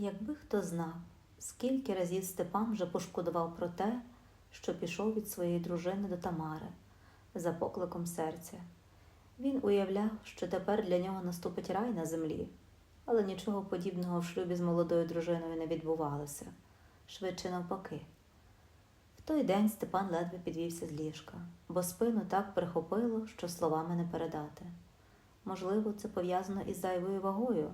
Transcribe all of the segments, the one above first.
Якби хто знав, скільки разів Степан вже пошкодував про те, що пішов від своєї дружини до Тамари за покликом серця. Він уявляв, що тепер для нього наступить рай на землі, але нічого подібного в шлюбі з молодою дружиною не відбувалося, швидше навпаки. В той день Степан ледве підвівся з ліжка, бо спину так прихопило, що словами не передати. Можливо, це пов'язано із зайвою вагою.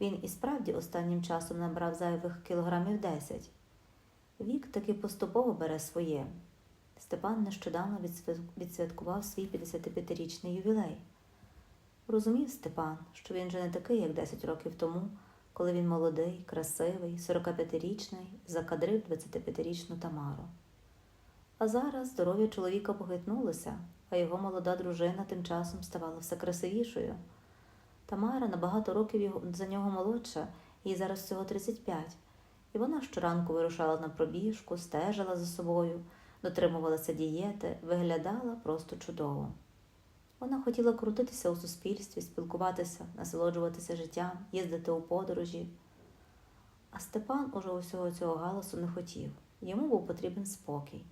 Він і справді останнім часом набрав зайвих кілограмів 10. Вік таки поступово бере своє. Степан нещодавно відсвяткував свій 55-річний ювілей. Розумів Степан, що він же не такий, як 10 років тому, коли він молодий, красивий, 45-річний, закадрив 25-річну Тамару. А зараз здоров'я чоловіка похитнулося, а його молода дружина тим часом ставала все красивішою. Тамара на багато років за нього молодша, їй зараз всього 35, і вона щоранку вирушала на пробіжку, стежила за собою, дотримувалася дієти, виглядала просто чудово. Вона хотіла крутитися у суспільстві, спілкуватися, насолоджуватися життям, їздити у подорожі. А Степан уже усього цього галасу не хотів. Йому був потрібен спокій.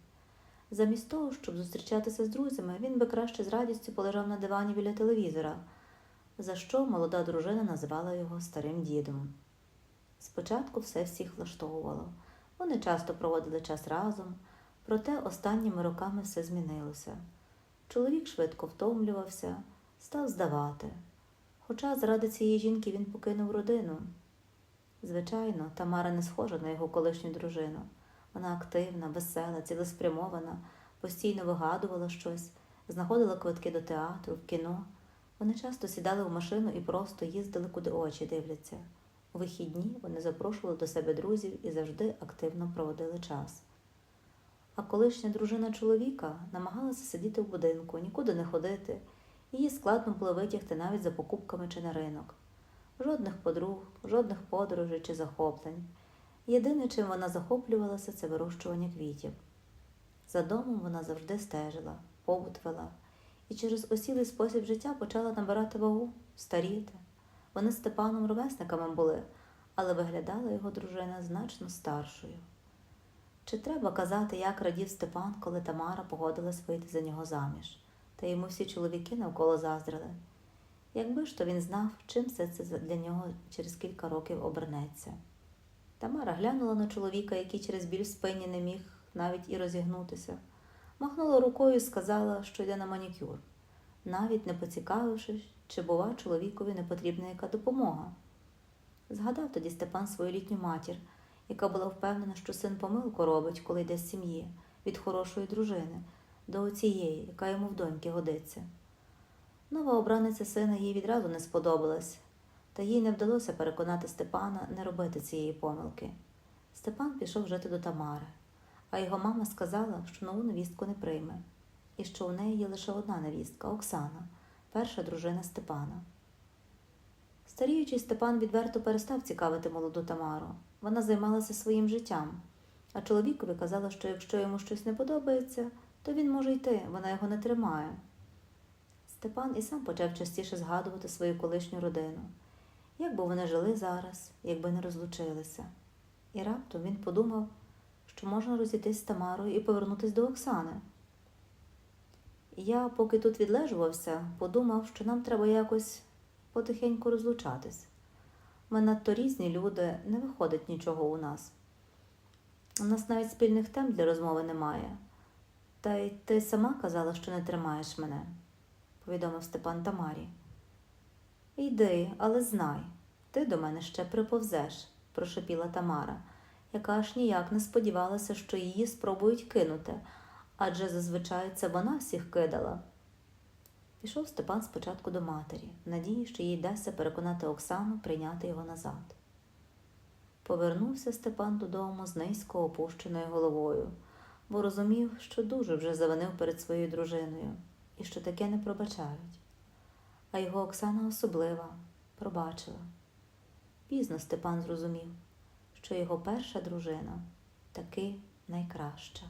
Замість того, щоб зустрічатися з друзями, він би краще з радістю полежав на дивані біля телевізора, за що молода дружина називала його старим дідом. Спочатку все всіх влаштовувало. Вони часто проводили час разом, проте останніми роками все змінилося. Чоловік швидко втомлювався, став здавати. Хоча заради цієї жінки він покинув родину. Звичайно, Тамара не схожа на його колишню дружину. Вона активна, весела, цілеспрямована, постійно вигадувала щось, знаходила квитки до театру, в кіно. Вони часто сідали в машину і просто їздили, куди очі дивляться. У вихідні вони запрошували до себе друзів і завжди активно проводили час. А колишня дружина чоловіка намагалася сидіти в будинку, нікуди не ходити. Її складно було витягти навіть за покупками чи на ринок. Жодних подруг, жодних подорожей чи захоплень. Єдине, чим вона захоплювалася, це вирощування квітів. За домом вона завжди стежила, побут вела, і через осілий спосіб життя почала набирати вагу, старіти. Вони з Степаном ровесниками були, але виглядала його дружина значно старшою. Чи треба казати, як радів Степан, коли Тамара погодилась вийти за нього заміж, та йому всі чоловіки навколо заздрили. Якби ж то він знав, чим все це для нього через кілька років обернеться. Тамара глянула на чоловіка, який через біль в спині не міг навіть і розігнутися, махнула рукою і сказала, що йде на манікюр, навіть не поцікавившись, чи, бува, чоловікові не потрібна яка допомога. Згадав тоді Степан свою літню матір, яка була впевнена, що син помилку робить, коли йде з сім'ї, від хорошої дружини, до оцієї, яка йому в доньки годиться. Нова обраниця сина їй відразу не сподобалась, та їй не вдалося переконати Степана не робити цієї помилки. Степан пішов жити до Тамари, а його мама сказала, що нову невістку не прийме, і що у неї є лише одна невістка Оксана, перша дружина Степана. Старіючий Степан відверто перестав цікавити молоду Тамару. Вона займалася своїм життям, а чоловікові казала, що якщо йому щось не подобається, то він може йти, вона його не тримає. Степан і сам почав частіше згадувати свою колишню родину, як би вони жили зараз, якби не розлучилися. І раптом він подумав, що можна розійтись з Тамарою і повернутися до Оксани. Я, поки тут відлежувався, подумав, що нам треба якось потихеньку розлучатись. Ми надто різні люди, не виходить нічого у нас. У нас навіть спільних тем для розмови немає. Та й ти сама казала, що не тримаєш мене, повідомив Степан Тамарі. Йди, але знай, ти до мене ще приповзеш, прошепіла Тамара, яка аж ніяк не сподівалася, що її спробують кинути, адже зазвичай це вона всіх кидала. Пішов Степан спочатку до матері, в надії, що їй вдасться переконати Оксану прийняти його назад. Повернувся Степан додому з низько опущеною головою, бо розумів, що дуже вже завинив перед своєю дружиною і що таке не пробачають. А його Оксана особлива пробачила. Пізно Степан зрозумів, що його перша дружина таки найкраща.